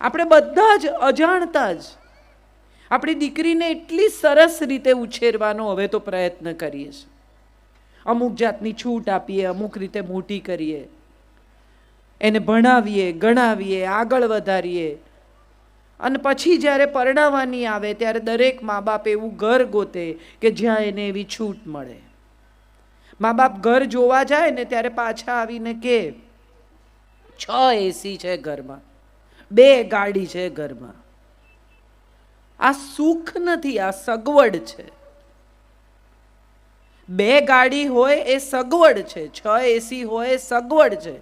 આપણે બધા જ અજાણતા જ. આપણી દીકરીને એટલી સરસ રીતે ઉછેરવાનો હવે તો પ્રયત્ન કરીએ છીએ. અમુક જાતની છૂટ આપીએ, અમુક રીતે મોટી કરીએ. એને ભણાવીએ, ગણાવીએ, આગળ વધારીએ. અને પછી જ્યારે પરણાવવાની આવે ત્યારે દરેક મા બાપ એવું ઘર ગોતે કે જ્યાં એને એવી છૂટ મળે. મા બાપ ઘર જોવા જાય ને ત્યારે પાછા આવીને કે, છ એસી છે ઘરમાં. બે ગાડી છે ઘરમાં. આ સુખ નથી, આ સગવડ છે. બે ગાડી હોય એ સગવડ છે, છ એસી હોય એ સગવડ છે.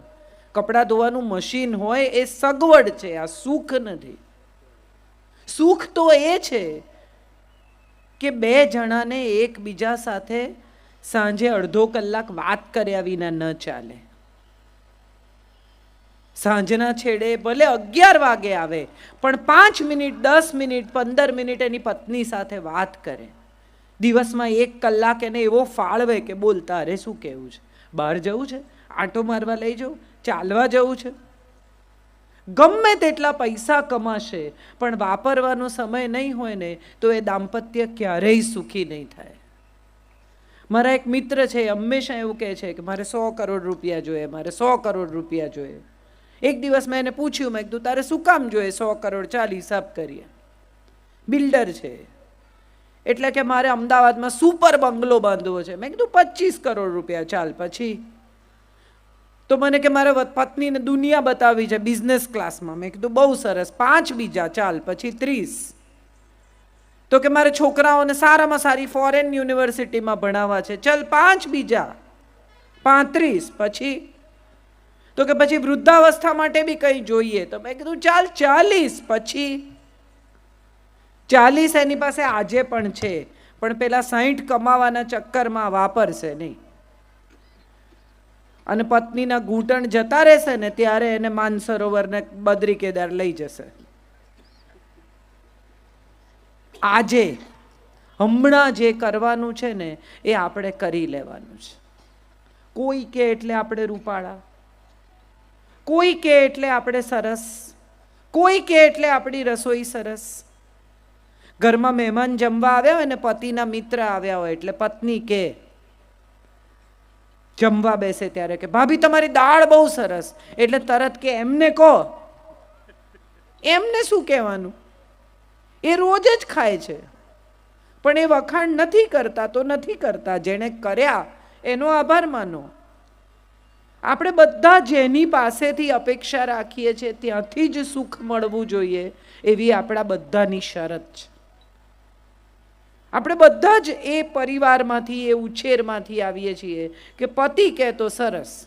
કપડાં ધોવાનું મશીન હોય એ સગવડ છે, આ સુખ નથી. સુખ તો એ છે કે બે જણાને એકબીજા સાથે સાંજે અડધો કલાક વાત કર્યા વિના ન ચાલે. સાંજના છેડે ભલે અગિયાર વાગે આવે, પણ પાંચ મિનિટ, દસ મિનિટ, પંદર મિનિટ એની પત્ની સાથે વાત કરે. દિવસમાં એક કલાક એને એવો ફાળવે કે બોલતા અરે શું કહેવું છે? બહાર જવું છે? આંટો મારવા લઈ જવું ચાલવા જવું છે? ગમે તેટલા પૈસા કમાશે, પણ વાપરવાનો સમય નહીં હોય ને, તો એ દાંપત્ય ક્યારેય સુખી નહીં થાય. મારા એક મિત્ર છે હંમેશા એવું કહે છે કે, મારે સો કરોડ રૂપિયા જોઈએ, મારે સો કરોડ રૂપિયા જોઈએ. એક દિવસ મેં એને પૂછ્યું, મેં કીધું, તારે શું કામ જોઈએ? સો કરોડ, ચાલ હિસાબ કરીએ. બિલ્ડર છે. એટલે કે મારે અમદાવાદમાં સુપર બંગલો બાંધવો છે. મેં કીધું પચીસ કરોડ રૂપિયા, ચાલ પછી. તો મને કે, મારે પત્નીને દુનિયા બતાવી છે બિઝનેસ ક્લાસમાં. મેં કીધું, બહુ સરસ, પાંચ બીજા, ચાલ પછી ત્રીસ. તો કે, મારે છોકરાઓને સારામાં સારી ફોરેન યુનિવર્સિટીમાં ભણાવવા છે. ચાલ પાંચ બીજા. પાંત્રીસ, પછી તો કે પછી વૃદ્ધાવસ્થા માટે બી કંઈ જોઈએ? તો મેં કીધું, ચાલ, ચાલીસ પછી. ચાલીસ એની પાસે આજે પણ છે, પણ પેલા સાહીઠ કમાવાના ચક્કરમાં વાપરશે નહીં. અને પત્નીના ઘૂંટણ જતા રહેશે ને ત્યારે એને માનસરોવરને બદ્રી કેદાર લઈ જશે. આજે, હમણાં જે કરવાનું છે ને, એ આપણે કરી લેવાનું છે. કોઈ કે એટલે આપણે રૂપાળા. કોઈ કે એટલે આપણે સરસ, કોઈ કે એટલે આપણી રસોઈ સરસ. ઘરમાં મહેમાન જમવા આવ્યા હોય ને પતિના મિત્ર આવ્યા હોય એટલે પત્ની કે, જમવા બેસે ત્યારે કે, ભાભી, તમારી દાળ બહુ સરસ. એટલે તરત કે, એમને કહો. એમને શું કહેવાનું? એ રોજ જ ખાય છે. પણ એ વખાણ નથી કરતા તો નથી કરતા. જેણે કર્યા, એનો આભાર માનો. આપણે બધા જેની પાસેથી અપેક્ષા રાખીએ છીએ ત્યાંથી જ સુખ મળવું જોઈએ, એવી આપણા બધાની શરત છે. આપણે બધા જ એ પરિવારમાંથી, એ ઉછેરમાંથી આવીએ છીએ કે પતિ કહેતો સરસ.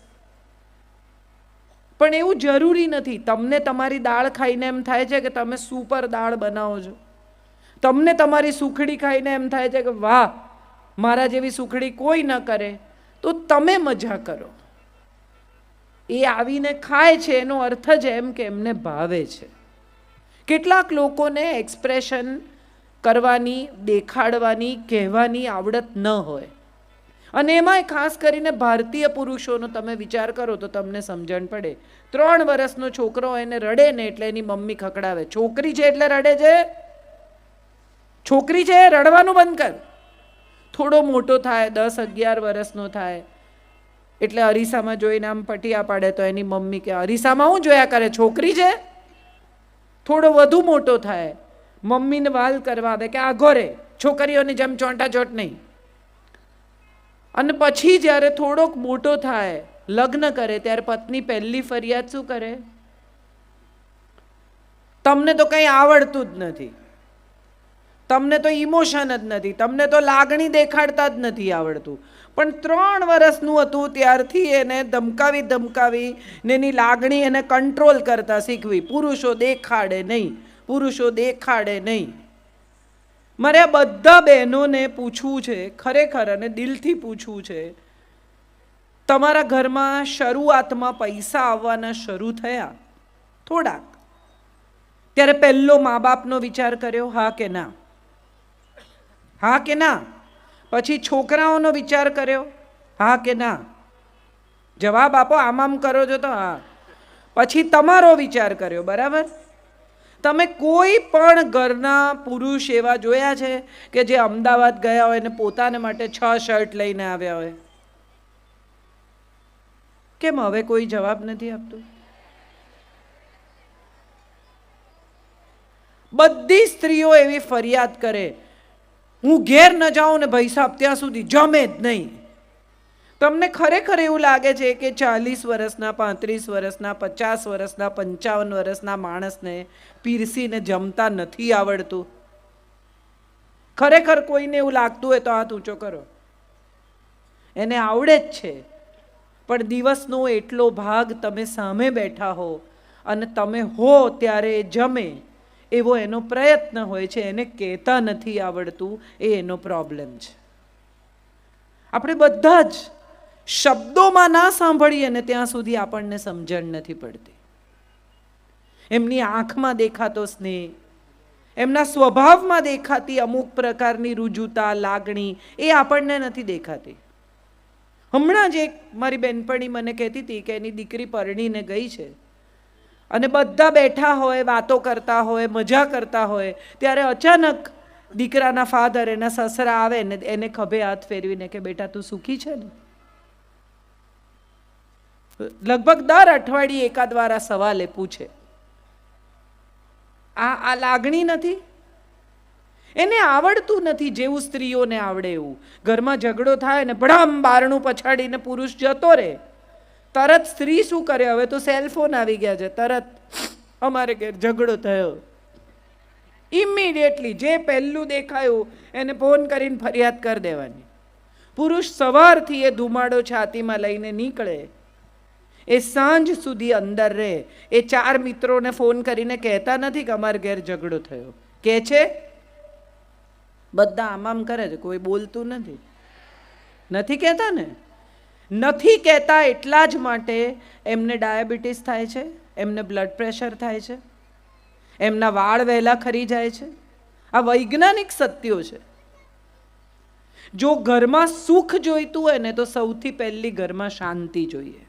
પણ એવું જરૂરી નથી. તમને તમારી દાળ ખાઈને એમ થાય છે કે તમે સુપર દાળ બનાવો છો. તમને તમારી સુખડી ખાઈને એમ થાય છે કે વાહ, મારા જેવી સુખડી કોઈ ન કરે. તો તમે મજા કરો. એ આવીને ખાય છે એનો અર્થ જ એમ કે એમને ભાવે છે. કેટલાક લોકોને એક્સપ્રેશન કરવાની, દેખાડવાની, કહેવાની આવડત ન હોય. અને એમાંય ખાસ કરીને ભારતીય પુરુષોનો તમે વિચાર કરો તો તમને સમજણ પડે. ત્રણ વર્ષનો છોકરો એને રડે ને એટલે એની મમ્મી ખકડાવે છોકરી છે એટલે રડે છે? છોકરી છે? રડવાનું બંધ કર. થોડો મોટો થાય, દસ અગિયાર વર્ષનો થાય. એટલે અરીસામાં જોઈને આમ પટિયા પાડે તો એની મમ્મી કે, અરીસામાં હું જોયા કરે? છોકરી છે? થોડો વધુ મોટો થાય. મમ્મીને વાલ કરવા દે કે આઘો રે છોકરીઓની જેમ ચોંટાચોટ નહીં. અને પછી જ્યારે થોડોક મોટો થાય, લગ્ન કરે, ત્યારે પત્ની પહેલી ફરિયાદ શું કરે? તમને તો કંઈ આવડતું જ નથી. તમને તો ઇમોશન જ નથી. તમને તો લાગણી દેખાડતા જ નથી આવડતું. પણ ત્રણ વર્ષનું હતું ત્યારથી એને ધમકાવી ધમકાવી ને એની લાગણી એને કંટ્રોલ કરતા શીખવી. પુરુષો દેખાડે નહીં, પુરુષો દેખાડે નહીં. મારે આ બધા બહેનોને પૂછવું છે, ખરેખર અને દિલથી પૂછવું છે, તમારા ઘરમાં શરૂઆતમાં પૈસા આવવાના શરૂ થયા? થોડાક. ત્યારે પહેલો મા બાપનો વિચાર કર્યો, હા કે ના? હા કે ના? પછી છોકરાઓનો વિચાર કર્યો, હા કે ના? જવાબ આપો, આમ આમ કરો છો તો હા. પછી તમારો વિચાર કર્યો, બરાબર? તમે કોઈ પણ ઘરના પુરુષ એવા જોયા છે કે જે અમદાવાદ ગયા હોય ને પોતાને માટે છ શર્ટ લઈને આવ્યા હોય? કેમ હવે કોઈ જવાબ નથી આપતું? બધી સ્ત્રીઓ એવી ફરિયાદ કરે હું ઘેર ન જાઉં ને ભાઈ સાહેબ, ત્યાં સુધી જમે જ નહીં. તમને ખરેખર એવું લાગે છે કે ચાલીસ વર્ષના, પાંત્રીસ વર્ષના, પચાસ વર્ષના, પંચાવન વર્ષના માણસને પીરસીને જમતા નથી આવડતું? ખરેખર કોઈને એવું લાગતું હોય તો હાથ ઊંચો કરો. એને આવડે જ છે. પણ દિવસનો એટલો ભાગ તમે સામે બેઠા હો અને તમે હો ત્યારે જમે. એવો એનો પ્રયત્ન હોય છે, એને કહેતા નથી આવડતું, એ એનો પ્રોબ્લેમ છે. આપણે બધા જ શબ્દોમાં ના સાંભળીએ ને ત્યાં સુધી આપણને સમજણ નથી પડતી. એમની આંખમાં દેખાતો સ્નેહ, એમના સ્વભાવમાં દેખાતી અમુક પ્રકારની રુજુતા, લાગણી, એ આપણને નથી દેખાતી. હમણાં જ એક મારી બેનપણી મને કહેતી હતી કે એની દીકરી પરણીને ગઈ છે. અને બધા બેઠા હોય, વાતો કરતા હોય, મજા કરતા હોય, ત્યારે અચાનક દીકરાના ફાધર એના સસરા આવે ને એને ખભે હાથ ફેરવીને કે, બેટા, તું સુખી છે ને? લગભગ દર અઠવાડિયે એકાદ વાર આ સવાલે પૂછે. આ આ લાગણી નથી? એને આવડતું નથી જેવું સ્ત્રીઓને આવડે એવું. ઘરમાં ઝઘડો થાય ને ભડામ બારણું પછાડીને પુરુષ જતો રહે. તરત સ્ત્રી શું કરે? હવે તો સેલફોન આવી ગયા છે. તરત અમારે ઘેર ઝઘડો થયો. ઇમિડિયેટલી જે પહેલું દેખાયું, એને ફોન કરીને ફરિયાદ કરી દેવાની. પુરુષ સવારથી એ ધુમાડો છાતીમાં લઈને નીકળે. એ સાંજ સુધી અંદર રહે. એ ચાર મિત્રોને ફોન કરીને કહેતા નથી કે અમારે ઘેર ઝઘડો થયો. કે છે? બધા આમ આમ કરે છે. કોઈ બોલતું નથી. નથી કહેતા ને? નથી કહેતા એટલા જ માટે એમને ડાયાબિટીસ થાય છે, એમને બ્લડ પ્રેશર થાય છે, એમના વાળ વહેલા ખરી જાય છે. આ વૈજ્ઞાનિક સત્યો છે. જો ઘરમાં સુખ જોઈતું હોય ને તો સૌથી પહેલી ઘરમાં શાંતિ જોઈએ.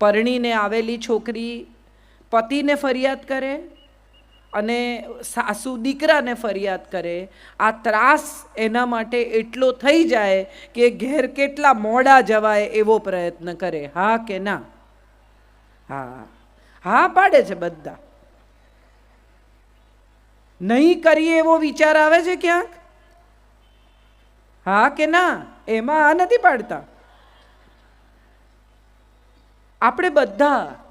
પરણીને આવેલી છોકરી પતિને ફરિયાદ કરે અને સાસુ દીકરાને ફરિયાદ કરે, આ ત્રાસ એના માટે એટલો થઈ જાય કે ઘેર કેટલા મોડા જવાય એવો પ્રયત્ન કરે. હા કે ના? હા. હા પાડે છે બધા. નહીં કરીએ એવો વિચાર આવે છે ક્યાંક? હા કે ના? એમાં આ નથી પાડતા. આપણે બધા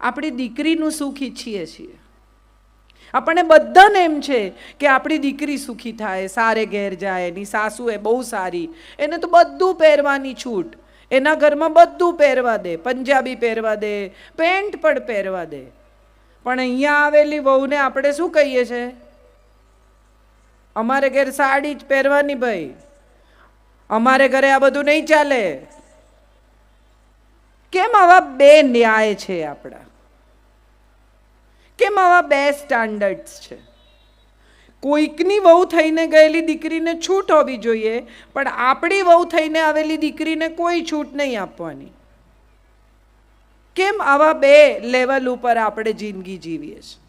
આપણી દીકરીનું સુખ ઈચ્છીએ છીએ. આપણને બધાને એમ છે કે આપણી દીકરી સુખી થાય, સારે ઘેર જાય, એની સાસુ એ બહુ સારી, એને તો બધું પહેરવાની છૂટ. એના ઘરમાં બધું પહેરવા દે, પંજાબી પહેરવા દે, પેન્ટ પણ પહેરવા દે. પણ અહીંયા આવેલી વહુને આપણે શું કહીએ છે? અમારે ઘેર સાડી જ પહેરવાની ભાઈ. અમારે ઘરે આ બધું નહીં ચાલે. કેમ આવા બે ન્યાય છે આપણા? કેમ આવા બે સ્ટાન્ડર્ડ્સ છે? કોઈકની વહુ થઈને ગયેલી દીકરીને છૂટ હોવી જોઈએ, પણ આપણી વહુ થઈને આવેલી દીકરીને કોઈ છૂટ નહીં આપવાની. કેમ આવા બે લેવલ ઉપર આપણે જિંદગી જીવીએ છીએ?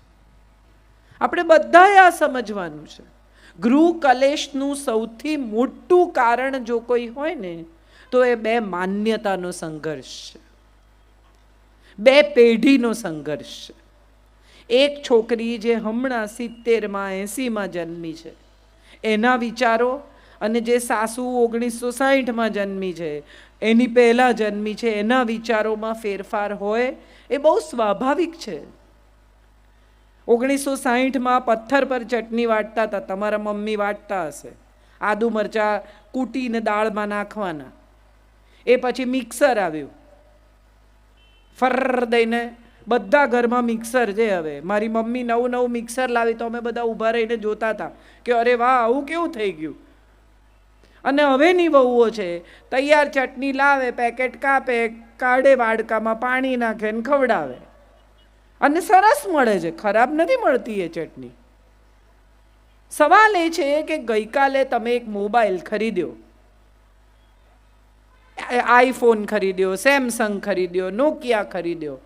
આપણે બધાએ આ સમજવાનું છે. ગૃહ કલેશનું સૌથી મોટું કારણ જો કોઈ હોય ને, તો એ બે માન્યતાનો સંઘર્ષ છે. બે પેઢીનો સંઘર્ષ છે. એક છોકરી જે હમણાં સિત્તેરમાં, એંસીમાં જન્મી છે. એના વિચારો અને જે સાસુ ઓગણીસો સાહીઠમાં જન્મી છે, એની પહેલાં જન્મી છે, એના વિચારોમાં ફેરફાર હોય એ બહુ સ્વાભાવિક છે. ઓગણીસો સાહીઠમાં પથ્થર પર ચટણી વાટતા હતા, તમારા મમ્મી વાટતા હશે. આદુ મરચા કૂટીને દાળમાં નાખવાના. એ પછી મિક્સર આવ્યું. ફર દઈને બધા ઘરમાં મિક્સર છે હવે. મારી મમ્મી નવું નવું મિક્સર લાવી તો અમે બધા ઊભા રહીને જોતા હતા કે અરે વાહ, આવું કેવું થઈ ગયું? અને હવેની વહુઓ છે, તૈયાર ચટણી લાવે પેકેટ કાપે, કાઢે વાડકામાં પાણી નાખે ને ખવડાવે. અને સરસ મળે છે, ખરાબ નથી મળતી એ ચટણી. સવાલ એ છે કે ગઈકાલે તમે એક મોબાઈલ ખરીદ્યો. આઈફોન ખરીદ્યો સેમસંગ ખરીદ્યો નોકિયા ખરીદ્યો.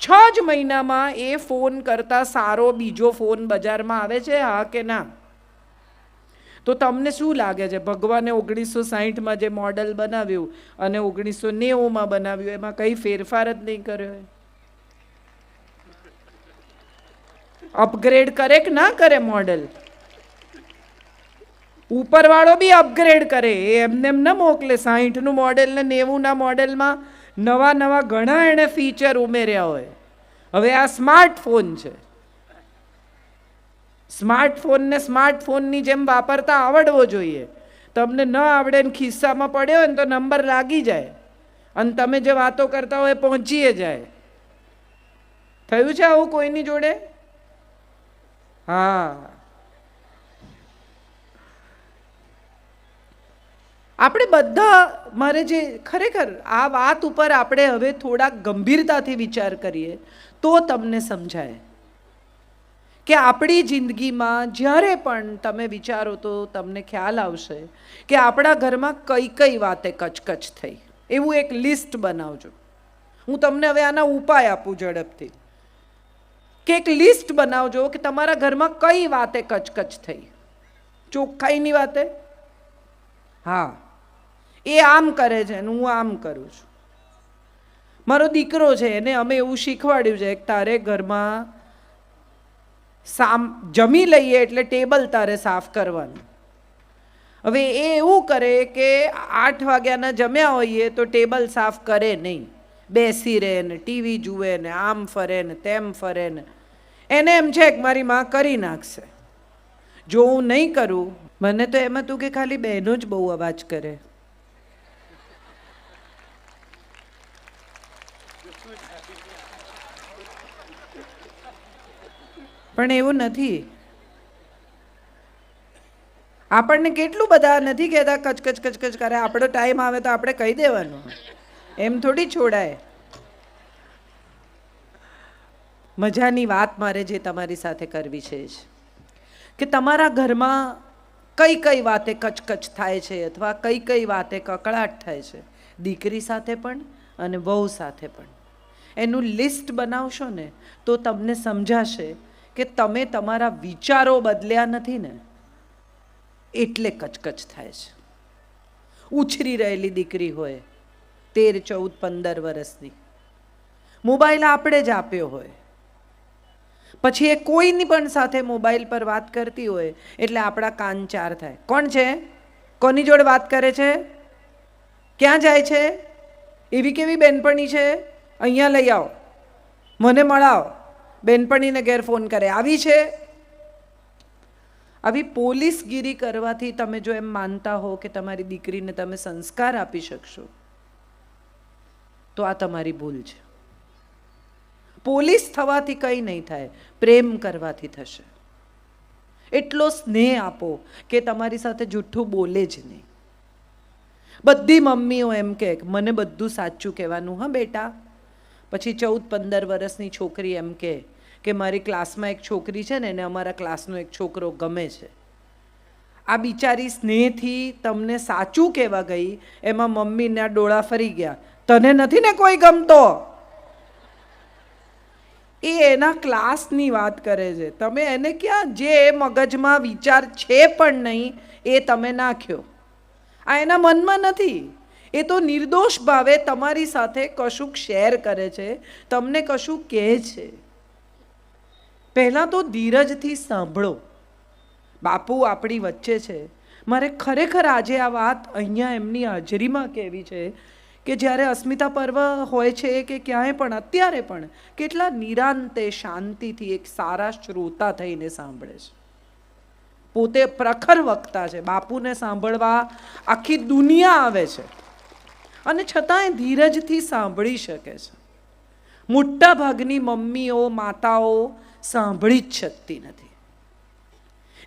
છ જ મહિનામાં એ ફોન કરતાં સારો બીજો ફોન બજારમાં આવે છે, હા કે ના? તો તમને શું લાગે છે? ભગવાને ઓગણીસો સાહીઠમાં જે મોડલ બનાવ્યું અને ઓગણીસો નેવુંમાં બનાવ્યું, એમાં કંઈ ફેરફાર જ નહીં કર્યો અપગ્રેડ કરે કે ના કરે મોડલ? ઉપરવાળો બી અપગ્રેડ કરે. એ એમને એમ ન મોકલે. સાહીઠનું મોડેલ ને નેવુંના મોડેલમાં નવા નવા ઘણા એણે ફીચર ઉમેર્યા હોય. હવે આ સ્માર્ટફોન છે. સ્માર્ટફોનને સ્માર્ટફોનની જેમ વાપરતા આવડવો જોઈએ. તમને ન આવડે ને ખિસ્સામાં પડ્યો હોય ને તો નંબર લાગી જાય. અને તમે જે વાતો કરતા હોય પહોંચીએ જાય. થયું છે આવું કોઈની જોડે? હા. આપણે બધા, મારે જે ખરેખર આ વાત ઉપર આપણે હવે થોડાક ગંભીરતાથી વિચાર કરીએ, તો તમને સમજાય કે આપણી જિંદગીમાં જ્યારે પણ તમે વિચારો તો તમને ખ્યાલ આવશે કે આપણા ઘરમાં કઈ કઈ વાતે કચકચ થઈ. એવું એક લિસ્ટ બનાવજો. હું તમને હવે આના ઉપાય આપું ઝડપથી. કે એક લિસ્ટ બનાવજો કે તમારા ઘરમાં કઈ વાતે કચકચ થઈ. ચોખ્ખાઈની વાતે? હા. એ આમ કરે છે ને હું આમ કરું છું. મારો દીકરો છે એને અમે એવું શીખવાડ્યું છે કે તારે ઘરમાં સામ, જમી લઈએ એટલે ટેબલ તારે સાફ કરવાનું. હવે એ એવું કરે કે આઠ વાગ્યાના જમ્યા હોઈએ તો ટેબલ સાફ કરે નહીં. બેસી રહે ને, ટીવી જુએ ને, આમ ફરે ને, તેમ ફરે ને. એને એમ છે કે મારી માં કરી નાખશે. જો હું નહીં કરું, મને તો એમ હતું કે ખાલી બહેનો જ બહુ અવાજ કરે. પણ એવું નથી. આપણને કેટલું બધા નથી કહેતા કચકચ કચકચ કરે. આપણો ટાઈમ આવે તો આપણે કહી દેવાનું. એમ થોડી છોડાય. મજાની વાત મારે જે તમારી સાથે કરવી છે કે તમારા ઘરમાં કઈ કઈ વાતે કચકચ થાય છે અથવા કઈ કઈ વાતે કકળાટ થાય છે? દીકરી સાથે પણ અને વહુ સાથે પણ. એનું લિસ્ટ બનાવશો ને તો તમને સમજાશે કે તમે તમારા વિચારો બદલ્યા નથી ને, એટલે કચકચ થાય છે. ઉછરી રહેલી દીકરી હોય, તેર, ચૌદ, પંદર વર્ષની. મોબાઈલ આપણે જ આપ્યો હોય. પછી એ કોઈની પણ સાથે મોબાઈલ પર વાત કરતી હોય, એટલે આપણા કાન ચાર થાય. કોણ છે? કોની જોડે વાત કરે છે? ક્યાં જાય છે? એવી કેવી બેનપણી છે? અહીંયા લઈ આવો. મને મળાવો. બેનપણીને ઘેર ફોન કરે. આવી છે? આવી પોલીસગીરી કરવાથી તમે જો એમ માનતા હો કે તમારી દીકરીને તમે સંસ્કાર આપી શકશો, તો આ તમારી ભૂલ છે. પોલીસ થવાથી કંઈ નહીં થાય, પ્રેમ કરવાથી થશે. એટલો સ્નેહ આપો કે તમારી સાથે જૂઠું બોલે જ નહીં. બધી મમ્મીઓ એમ કે મને બધું સાચું કહેવાનું, હા બેટા. પછી ચૌદ પંદર વર્ષની છોકરી એમ કે કે મારી ક્લાસમાં એક છોકરી છે ને, એને અમારા ક્લાસનો એક છોકરો ગમે છે. આ બિચારી સ્નેહથી તમને સાચું કહેવા ગઈ, એમાં મમ્મીના ડોળા ફરી ગયા. તને નથી ને કોઈ ગમતો? એ એના ક્લાસની વાત કરે છે. તમે એને ક્યાં, જે મગજમાં વિચાર છે પણ નહીં, એ તમે નાખ્યો. આ એના મનમાં નથી. એ તો નિર્દોષ ભાવે તમારી સાથે કશુંક શેર કરે છે, તમને કશું કહે છે. પહેલાં તો ધીરજથી સાંભળો. બાપુ આપણી વચ્ચે છે. મારે ખરેખર આજે આ વાત અહીંયા એમની હાજરીમાં કહેવી છે કે જ્યારે અસ્મિતા પર્વ હોય છે કે ક્યાંય પણ, અત્યારે પણ કેટલા નિરાંતે શાંતિથી એક સારા શ્રોતા થઈને સાંભળે છે. પોતે પ્રખર વક્તા છે. બાપુને સાંભળવા આખી દુનિયા આવે છે. અને છતાંય ધીરજથી સાંભળી શકે છે. મોટા ભાગની મમ્મીઓ, માતાઓ સાંભળી જ શકતી નથી.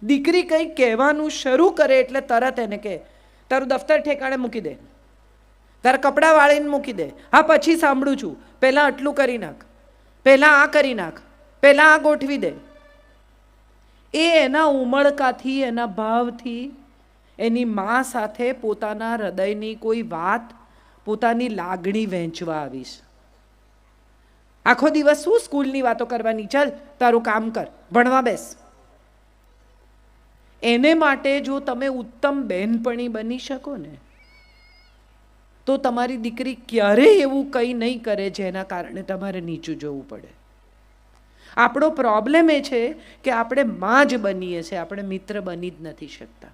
દીકરી કંઈ કહેવાનું શરૂ કરે એટલે તરત એને કે તારું દફતર ઠેકાણે મૂકી દે. તારા કપડાં વાળીને મૂકી દે. હા, પછી સાંભળું છું. પહેલાં આટલું કરી નાખ. પહેલાં આ કરી નાખ. પહેલાં આ ગોઠવી દે. એ એના ઉમળકાથી, એના ભાવથી, એની મા સાથે પોતાના હૃદયની કોઈ વાત, પોતાની લાગણી વહેંચવા આવીશ. આખો દિવસ શું સ્કૂલની વાતો કરવાની? ચાલ, તારું કામ કર. ભણવા બેસ. એને માટે જો તમે ઉત્તમ બહેનપણી બની શકો ને, તો તમારી દીકરી ક્યારેય એવું કંઈ નહીં કરે જેના કારણે તમારે નીચું જવું પડે. આપણો પ્રોબ્લેમ એ છે કે આપણે માં જ બનીએ છીએ, આપણે મિત્ર બની જ નથી શકતા.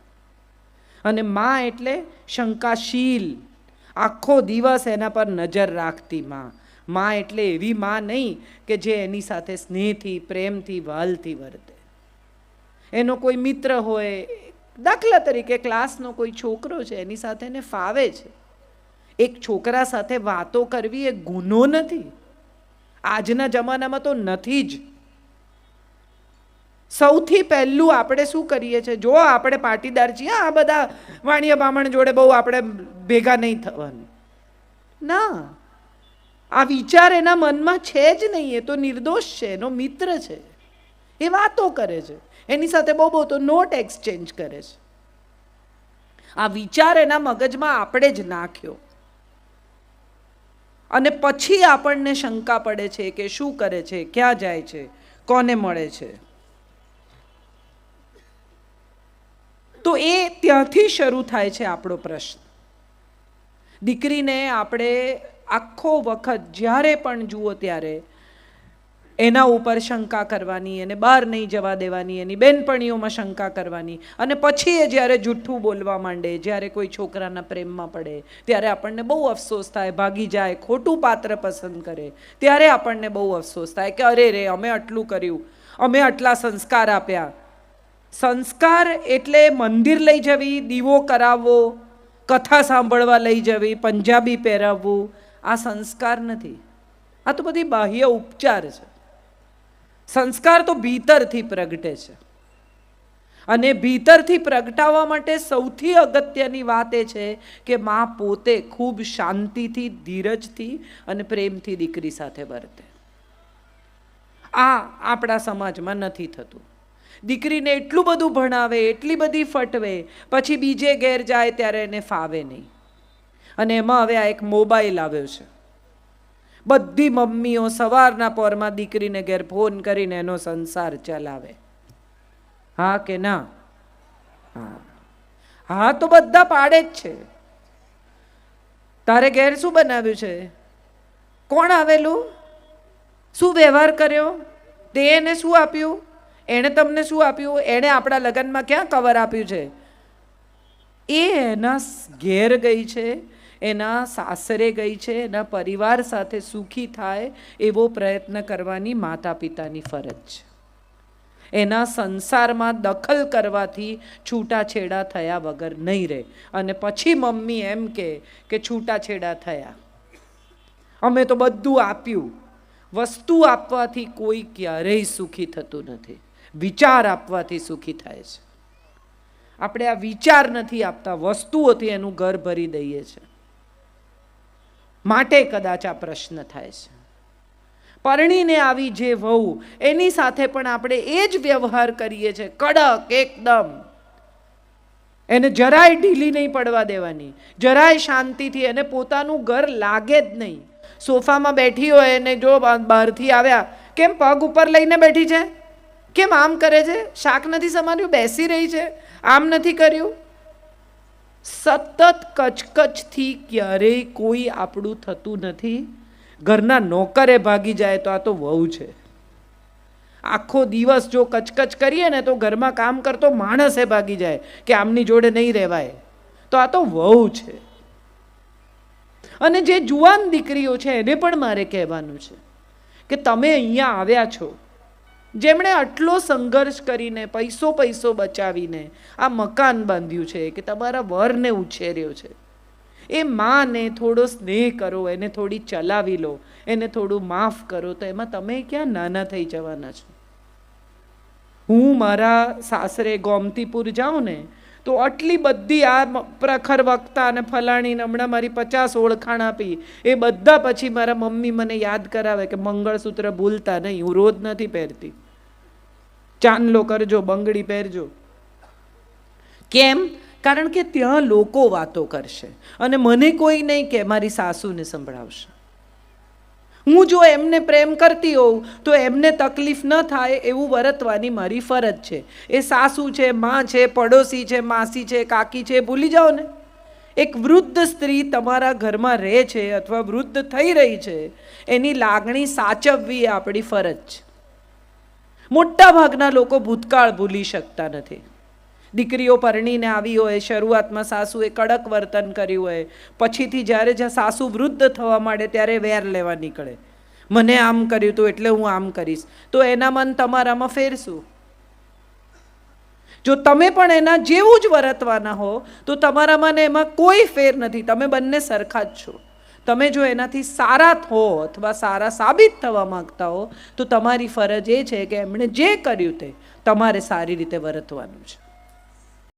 અને માં એટલે શંકાશીલ. આખો દિવસ એના પર નજર રાખતી માં. માં એટલે એવી માં નહીં કે જે એની સાથે સ્નેહથી, પ્રેમથી, વાલથી વર્તે. એનો કોઈ મિત્ર હોય, દાખલા તરીકે ક્લાસનો કોઈ છોકરો છે, એની સાથે એને ફાવે છે. એક છોકરા સાથે વાતો કરવી એ ગુનો નથી. આજના જમાનામાં તો નથી જ. સૌથી પહેલું આપણે શું કરીએ છીએ? જો આપણે પાટીદાર છીએ, આ બધા વાણિયા બામણ જોડે બહુ આપણે ભેગા નહીં થવાનું. ના. આ વિચાર એના મનમાં છે જ નહીં, એ તો નિર્દોષ છે, એનો મિત્ર છે. એ વાતો કરે છે. એની સાથે બહુ બહુ તો નોટ એક્સચેન્જ કરે છે. આ વિચાર એના મગજમાં આપણે જ નાખ્યો. અને પછી આપણને શંકા પડે છે કે શું કરે છે, ક્યાં જાય છે, કોને મળે છે. તો એ ત્યાંથી શરૂ થાય છે આપણો પ્રશ્ન. દીકરીને આપણે આખો વખત જ્યારે પણ જુઓ ત્યારે એના ઉપર શંકા કરવાની, એને બહાર નહીં જવા દેવાની, એની બેનપણીઓમાં શંકા કરવાની. અને પછી એ જ્યારે જૂઠ્ઠું બોલવા માંડે, જ્યારે કોઈ છોકરાના પ્રેમમાં પડે, ત્યારે આપણને બહુ અફસોસ થાય, ભાગી જાય, ખોટું પાત્ર પસંદ કરે. ત્યારે આપણને બહુ અફસોસ થાય કે અરે રે, અમે આટલું કર્યું, અમે આટલા સંસ્કાર આપ્યા. સંસ્કાર એટલે મંદિર લઈ જવી, દીવો કરાવવો, કથા સાંભળવા લઈ જવી, પંજાબી પહેરાવવું આ સંસ્કાર નથી. આ તો બધી બાહ્ય ઉપચાર છે. સંસ્કાર તો ભીતરથી પ્રગટે છે. અને ભીતરથી પ્રગટાવવા માટે સૌથી અગત્યની વાત એ છે કે મા પોતે ખૂબ શાંતિથી, ધીરજથી અને પ્રેમથી દીકરી સાથે વર્તે. આ આપણા સમાજમાં નથી થતું. દીકરીને એટલું બધું ભણાવે, એટલી બધી ફટવે, પછી બીજે ઘેર જાય ત્યારે એને ફાવે નહીં. અને એમાં હવે આ એક મોબાઈલ આવ્યો છે. બધી મમ્મીઓ સવારના પોરમાં દીકરીને ઘેર ફોન કરીને એનો સંસાર ચલાવે. હા કે ના? હા. હા તો બધા પાડે જ છે. તારે ઘેર શું બનાવ્યું છે? કોણ આવેલું? શું વ્યવહાર કર્યો? તે એને શું આપ્યું? એણે તમને શું આપ્યું? એણે આપણા લગ્નમાં ક્યાં કવર આપ્યું છે? એ એના ઘેર ગઈ છે એના સાસરે ગઈ છે એના પરિવાર સાથે સુખી થાય એવો પ્રયત્ન કરવાની માતા પિતાની ફરજ છે. એના સંસારમાં દખલ કરવાથી છૂટાછેડા થયા વગર નહીં રહે. અને પછી મમ્મી એમ કે કે છૂટાછેડા થયા. અમે તો બધું આપ્યું. વસ્તુ આપવાથી કોઈ ક્યારેય સુખી થતું નથી. વિચાર આપવાથી સુખી થાય છે. આપણે આ વિચાર નથી આપતા. વસ્તુઓથી એનું ઘર ભરી દઈએ છીએ માટે કદાચ આ પ્રશ્ન થાય છે. પરણીને આવી જે વહુ, એની સાથે પણ આપણે એ જ વ્યવહાર કરીએ છીએ. કડક, એકદમ. એને જરાય ઢીલી નહીં પડવા દેવાની. જરાય શાંતિથી એને પોતાનું ઘર લાગે જ નહીં. સોફામાં બેઠી હોય એને જો બહારથી આવ્યા, કેમ પગ ઉપર લઈને બેઠી છે? કેમ આમ કરે છે? શાક નથી સમાર્યું? બેસી રહી છે? આમ નથી કર્યું? સતત કચકચથી ક્યારેય કોઈ આપણું થતું નથી. ઘરના નોકરે ભાગી જાય તો આ તો વહુ છે. આખો દિવસ જો કચકચ કરીએ ને તો ઘરમાં કામ કરતો માણસે ભાગી જાય કે આમની જોડે નહીં રહેવાય. તો આ તો વહુ છે. અને જે જુવાન દીકરીઓ છે એને પણ મારે કહેવાનું છે કે તમે અહીંયા આવ્યા છો. જેમણે આટલો સંઘર્ષ કરીને પૈસો પૈસો બચાવીને આ મકાન બાંધ્યું છે કે તમારા વરને ઉછેર્યો છે. એ માને થોડો સ્નેહ કરો, એને થોડી ચલાવી લો, એને થોડું માફ કરો, તો એમાં તમે ક્યાં નાના થઈ જવાના છો? હું મારા સાસરે ગોમતીપુર જાઉં ને, તો આટલી બધી આ પ્રખર વક્તા અને ફલાણીને હમણાં મારી પચાસ ઓળખાણ આપી, એ બધા પછી મારા મમ્મી મને યાદ કરાવે કે મંગળસૂત્ર ભૂલતા નહીં, હું રોજ નથી પહેરતી. ચાંદલો કરજો, બંગડી પહેરજો. કેમ? કારણ કે ત્યાં લોકો વાતો કરશે. અને મને કોઈ નહીં કે મારી સાસુને સંભળાવશે. હું જો એમને પ્રેમ કરતી હોઉં, તો એમને તકલીફ ન થાય એવું વર્તવાની મારી ફરજ છે. એ સાસુ છે, માં છે, પડોશી છે, માસી છે, કાકી છે, ભૂલી જાઓ ને. એક વૃદ્ધ સ્ત્રી તમારા ઘરમાં રહે છે અથવા વૃદ્ધ થઈ રહી છે, એની લાગણી સાચવવી આપણી ફરજ છે. મોટા ભાગના લોકો ભૂતકાળ ભૂલી શકતા નથી. દીકરીઓ પરણીને આવી હોય, શરૂઆતમાં સાસુએ કડક વર્તન કર્યું હોય, પછીથી જ્યારે જ્યાં સાસુ વૃદ્ધ થવા માંડે ત્યારે વેર લેવા નીકળે. મને આમ કર્યું હતું એટલે હું આમ કરીશ. તો એના મન તમારામાં ફેરશું. જો તમે પણ એના જેવું જ વર્તવાના હો, તો તમારામાં ને એમાં કોઈ ફેર નથી. તમે બંને સરખા જ છો. તમે જો એનાથી સારા થો અથવા સારા સાબિત થવા માંગતા હો, તો તમારી ફરજ એ છે કે એમણે જે કર્યું તે તમારે સારી રીતે વર્તવાનું છે.